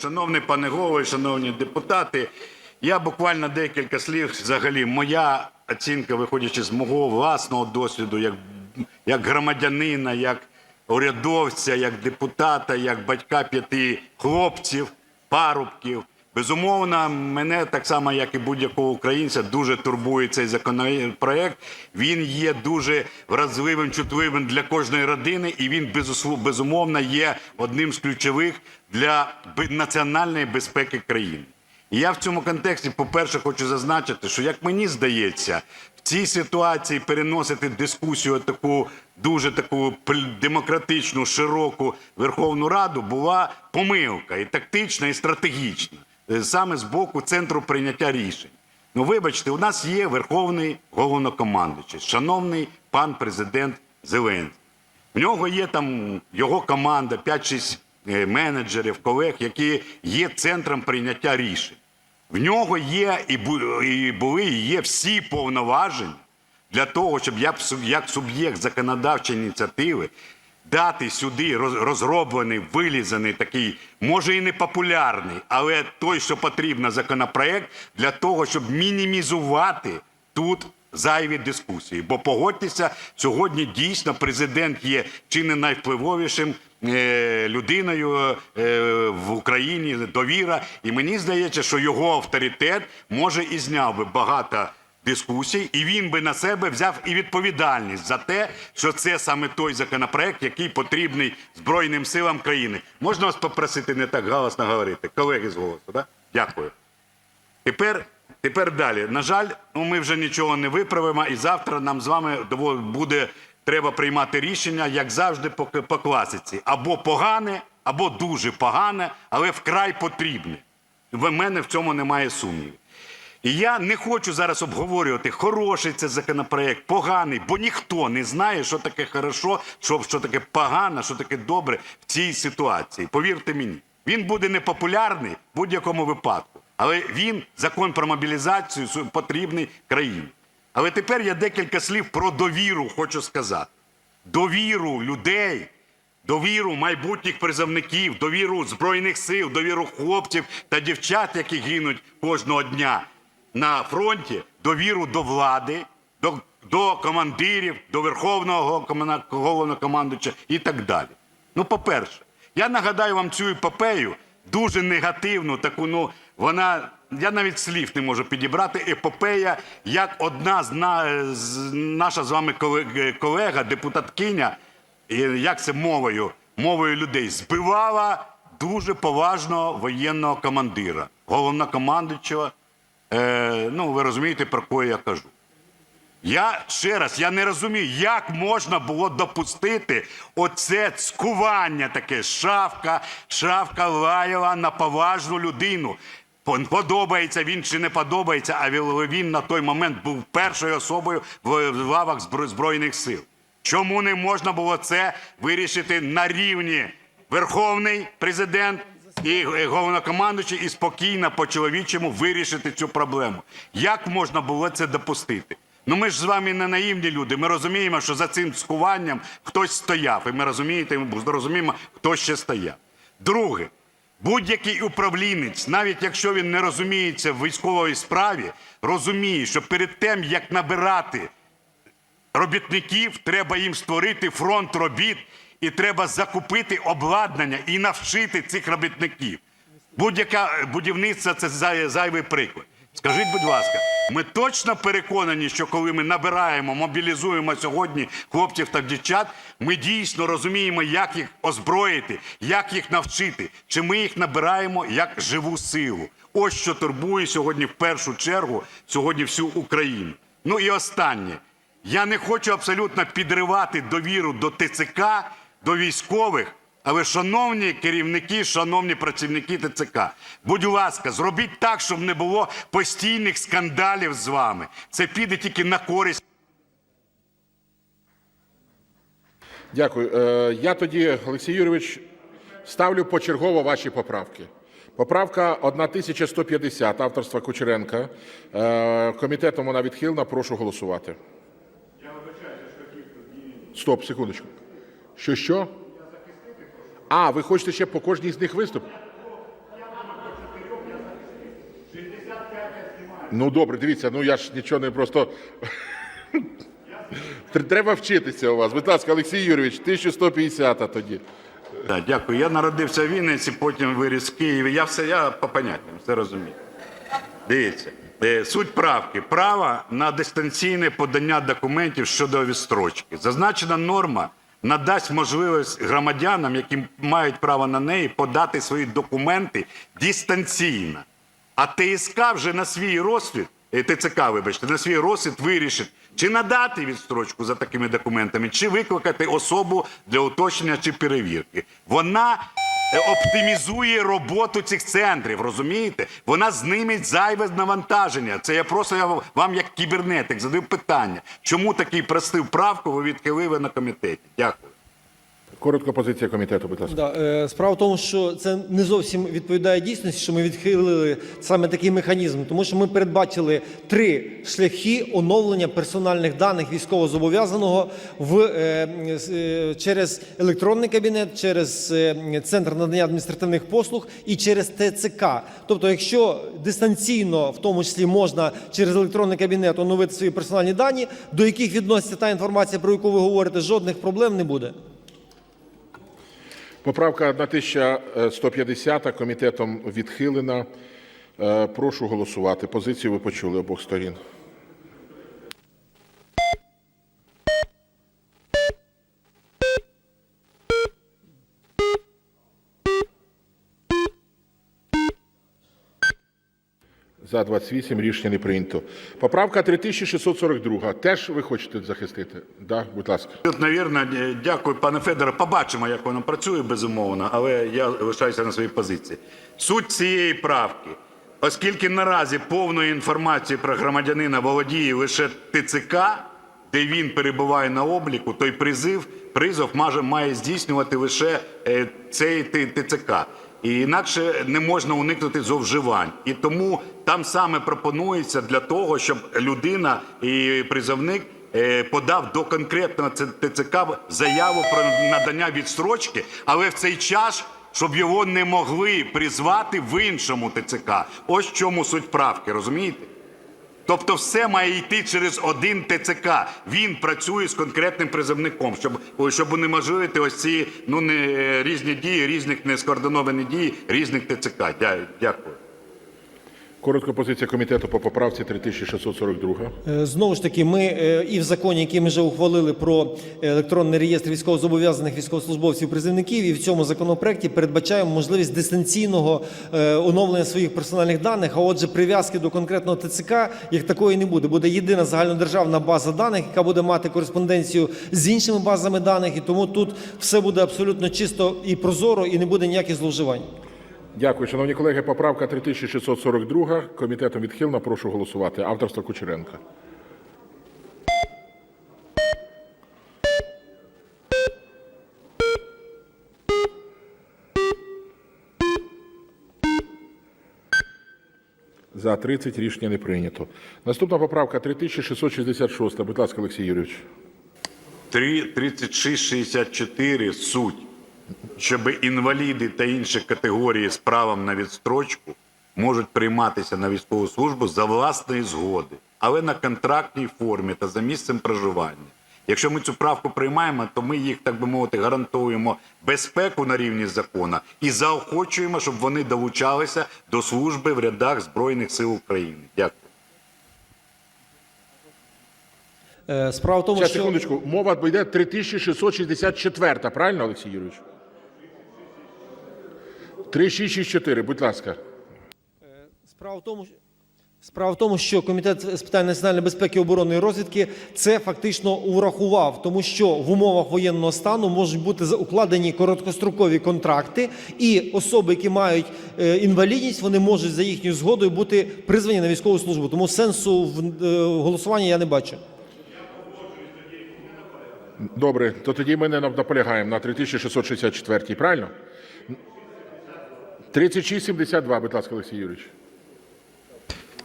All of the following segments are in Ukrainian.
Шановний пане голово, шановні депутати, я буквально декілька слів. Взагалі, моя оцінка, виходячи з мого власного досвіду, як, як громадянина, як урядовця, як депутата, як батька п'яти хлопців, парубків. Безумовно, мене так само, як і будь-якого українця, дуже турбує цей законопроект. Він є дуже вразливим, чутливим для кожної родини, і він безумовно є одним з ключових для національної безпеки країни. І я в цьому контексті, по-перше, хочу зазначити, що як мені здається, в цій ситуації переносити дискусію таку дуже таку демократичну, широку Верховну Раду була помилка і тактична, і стратегічна саме з боку центру прийняття рішень. Ну, вибачте, у нас є верховний головнокомандуючий, шановний пан президент Зеленський. В нього є там його команда, 5-6 е, менеджерів, колег, які є центром прийняття рішень. В нього є і були, і є всі повноваження для того, щоб я як суб'єкт законодавчої ініціативи дати сюди роз- розроблений, вилізаний такий, може і не популярний, але той, що потрібно, законопроект для того, щоб мінімізувати тут зайві дискусії. Бо погодьтеся, сьогодні дійсно президент є чи не найвпливовішим е, людиною е, в Україні, довіра. І мені здається, що його авторитет може і зняв би багато дискусій, і він би на себе взяв і відповідальність за те, що це саме той законопроект, який потрібний Збройним силам країни. Можна вас попросити не так галасно говорити, колеги з голосу, так? Дякую. Тепер, тепер далі. На жаль, ну, ми вже нічого не виправимо, і завтра нам з вами буде треба приймати рішення, як завжди, по, по класиці. Або погане, або дуже погане, але вкрай потрібне. В мене в цьому немає сумнівів. І я не хочу зараз обговорювати, хороший це законопроект, поганий, бо ніхто не знає, що таке хорошо, що, що таке погано, що таке добре в цій ситуації. Повірте мені, він буде непопулярний в будь-якому випадку. Але він, закон про мобілізацію, потрібний країні. Але тепер я декілька слів про довіру хочу сказати. Довіру людей довіру майбутніх призовників, довіру Збройних сил, довіру хлопців та дівчат, які гинуть кожного дня на фронті, довіру до влади, до, до командирів, до Верховного головнокомандуюча і так далі. Ну, по-перше, я нагадаю вам цю епопею, дуже негативну, таку, ну, вона, я навіть слів не можу підібрати, епопея, як одна з, на, з наша з вами колега депутаткиня, як це мовою, мовою людей, збивала дуже поважного воєнного командира, головнокомандуючого. Е, ну, ви розумієте, про кого я кажу. Я ще раз, я не розумію, як можна було допустити оце цькування таке шавка, шавка лаяла на поважну людину. Подобається він чи не подобається, а він- на той момент був першою особою в лавах Збро- Збройних сил. Чому не можна було це вирішити на рівні Верховний президент і е, головнокомандуючий і спокійно по-чоловічому вирішити цю проблему? Як можна було це допустити? Ну ми ж з вами не наївні люди. Ми розуміємо, що за цим цькуванням хтось стояв. І ми розумієте, ми розуміємо, хто ще стояв. Друге, будь-який управлінець, навіть якщо він не розуміється в військовій справі, розуміє, що перед тим, як набирати робітників, треба їм створити фронт робіт, і треба закупити обладнання і навчити цих робітників. Будь-яке будівництво це зай- зайвий приклад. Скажіть, будь ласка, ми точно переконані, що коли ми набираємо, мобілізуємо сьогодні хлопців та дівчат, ми дійсно розуміємо, як їх озброїти, як їх навчити, чи ми їх набираємо як живу силу. Ось що турбує сьогодні в першу чергу сьогодні всю Україну. Ну і останнє. Я не хочу абсолютно підривати довіру до ТЦК, до військових. Але, шановні керівники, шановні працівники ТЦК, будь ласка, зробіть так, щоб не було постійних скандалів з вами. Це піде тільки на користь. Дякую. Е, Я тоді, Олексій Юрійович, ставлю почергово ваші поправки. Поправка 1150 авторства Кучеренка. Е, Комітетом вона відхилена. Прошу голосувати. Стоп, секундочку. Що, що? А, ви хочете ще по кожній з них виступ? Ну добре, дивіться, ну я ж нічого не просто. Треба вчитися у вас. Будь ласка, Олексій Юрійович, 1150-та тоді. Так, дякую. Я народився в Вінниці, потім виріс в Києві. Я все я по поняттям, все розумію. Дивіться, е, суть правки: право на дистанційне подання документів щодо відстрочки. Зазначена норма надасть можливість громадянам, які мають право на неї, подати свої документи дистанційно. А ТСК вже на свій розсвіт, е, ТЦК, вибачте, на свій розсвіт вирішить, чи надати відстрочку за такими документами, чи викликати особу для уточнення чи перевірки. Вона оптимізує роботу цих центрів, розумієте? Вона зніметь зайве навантаження. Це я просто я вам, як кібернетик, задаю питання. Чому такий простив правку ви відхилили на комітеті? Дякую. Коротко позиція комітету, будь ласка. Да, е, справа в тому, що це не зовсім відповідає дійсності, що ми відхилили саме такий механізм, тому що ми передбачили три шляхи оновлення персональних даних військовозобов'язаного в е, е, через електронний кабінет, через центр надання адміністративних послуг і через ТЦК. Тобто, якщо дистанційно, в тому числі можна через електронний кабінет оновити свої персональні дані, до яких відноситься та інформація, про яку ви говорите, жодних проблем не буде. Поправка 1150 комітетом відхилена. Е, Прошу голосувати. Позицію ви почули обох сторін. За 28 рішення не прийнято. Поправка 3642. Теж ви хочете захистити? Да, будь ласка. Тут, навірно, дякую, пане Федоре. Побачимо, як воно працює, безумовно, але я лишаюся на своїй позиції. Суть цієї правки. Оскільки наразі повної інформації про громадянина володіє лише ТЦК, де він перебуває на обліку, той призив, призов має, здійснювати лише е, цей ТЦК. І інакше не можна уникнути зловживань. І тому там саме пропонується для того, щоб людина і призовник е, подав до конкретного ТЦК заяву про надання відстрочки, але в цей час, щоб його не могли призвати в іншому ТЦК. Ось чому суть правки, розумієте? Тобто все має йти через один ТЦК. Він працює з конкретним призовником, щоб, щоб унеможливити ось ці ну, не, різні дії, різних нескоординовані дії різних ТЦК. Дя- Дякую. Коротко позиція комітету по поправці 3642. Е, Знову ж таки, ми е, і в законі, який ми вже ухвалили про електронний реєстр військовозобов'язаних військовослужбовців призовників, і в цьому законопроекті передбачаємо можливість дистанційного е, оновлення своїх персональних даних. А отже, прив'язки до конкретного ТЦК як такої не буде. Буде єдина загальнодержавна база даних, яка буде мати кореспонденцію з іншими базами даних, і тому тут все буде абсолютно чисто і прозоро, і не буде ніяких зловживань. Дякую, шановні колеги. Поправка 3642. Комітетом відхилена. Прошу голосувати. Авторство Кучеренка. За 30 рішення не прийнято. Наступна поправка 3666. Будь ласка, Олексій Юрійович. 3664 суть, щоб інваліди та інші категорії з правом на відстрочку можуть прийматися на військову службу за власної згоди, але на контрактній формі та за місцем проживання. Якщо ми цю правку приймаємо, то ми їх, так би мовити, гарантуємо безпеку на рівні закону і заохочуємо, щоб вони долучалися до служби в рядах Збройних сил України. Дякую. Е, Справа в тому, Зараз, що секундочку. Мова йде 3664, правильно, Олексій Юрійович? 3664, будь ласка. Справа в тому, справа в тому, що комітет з питань національної безпеки, оборони і розвідки це фактично урахував, тому що в умовах воєнного стану можуть бути укладені короткострокові контракти, і особи, які мають е, інвалідність, вони можуть за їхньою згодою бути призвані на військову службу. Тому сенсу в е, голосуванні я не бачу. Добре, то тоді ми не наполягаємо на 3664, правильно? 3672, будь ласка, Олексій Юрійович.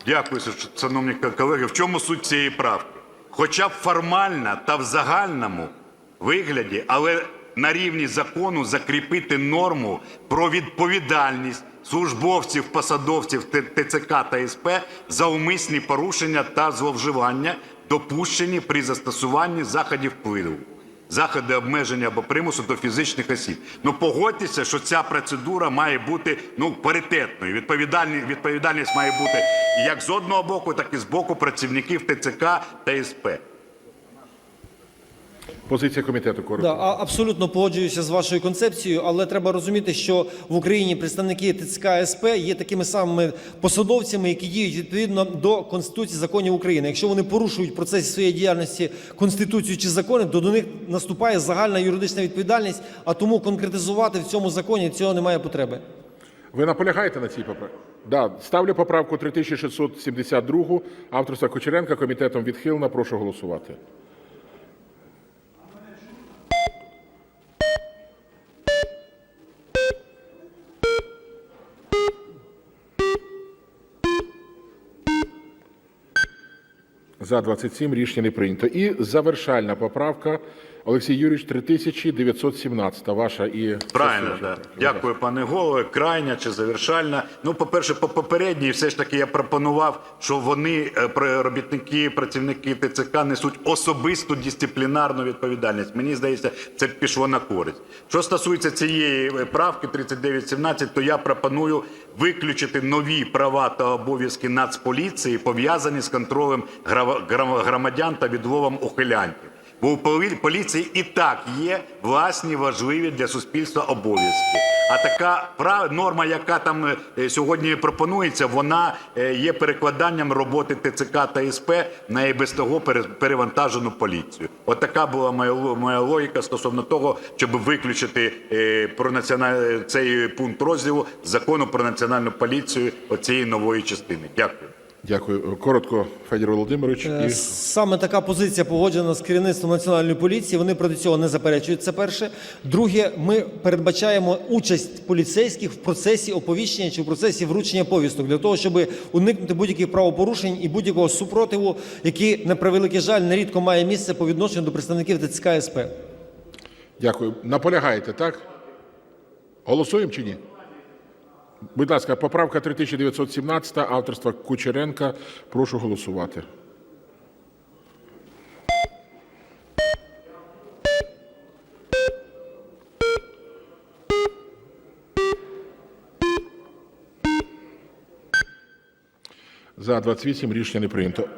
Дякую, шановні колеги. В чому суть цієї правки? Хоча б формально та в загальному вигляді, але на рівні закону закріпити норму про відповідальність службовців, посадовців ТЦК та СП за умисні порушення та зловживання, допущені при застосуванні заходів впливу заходи обмеження або примусу до фізичних осіб. Ну погодьтеся, що ця процедура має бути ну паритетною. Відповідальність, відповідальність має бути як з одного боку, так і з боку працівників ТЦК та СП. Позиція комітету коротко. Да, абсолютно погоджуюся з вашою концепцією, але треба розуміти, що в Україні представники ТЦК СП є такими самими посадовцями, які діють відповідно до Конституції законів України. Якщо вони порушують в процесі своєї діяльності Конституцію чи закони, то до них наступає загальна юридична відповідальність, а тому конкретизувати в цьому законі цього немає потреби. Ви наполягаєте на цій поправці? Да. Ставлю поправку 3672 авторства Кучеренка. Комітетом відхилена. Прошу голосувати. За 27 рішення не прийнято. І завершальна поправка. Олексій Юрійович, 3917. Ваша і Правильно, да. Дякую, пане голове. Крайня чи завершальна. Ну, по-перше, по попередній, все ж таки я пропонував, що вони, е, робітники, працівники ТЦК, несуть особисту дисциплінарну відповідальність. Мені здається, це пішло на користь. Що стосується цієї е, правки 3917, то я пропоную виключити нові права та обов'язки Нацполіції, пов'язані з контролем громадян та відловом ухилянтів. Бо у поліції і так є власні важливі для суспільства обов'язки. А така норма, яка там е, сьогодні пропонується, вона е, є перекладанням роботи ТЦК та СП на і без того пере- перевантажену поліцію. От така була моя, моя логіка стосовно того, щоб виключити е, про національ... цей пункт розділу закону про національну поліцію оцієї нової частини. Дякую. Дякую. Коротко, Федір Володимирович. Е, І... Саме така позиція погоджена з керівництвом національної поліції. Вони проти цього не заперечують. Це перше. Друге, ми передбачаємо участь поліцейських в процесі оповіщення чи в процесі вручення повісток для того, щоб уникнути будь-яких правопорушень і будь-якого супротиву, який на превеликий жаль нерідко має місце по відношенню до представників ТЦК СП. Дякую. Наполягаєте, так? Голосуємо чи ні? Будь ласка, поправка 3917 авторства Кучеренка. Прошу голосувати. За 28 рішення не прийнято.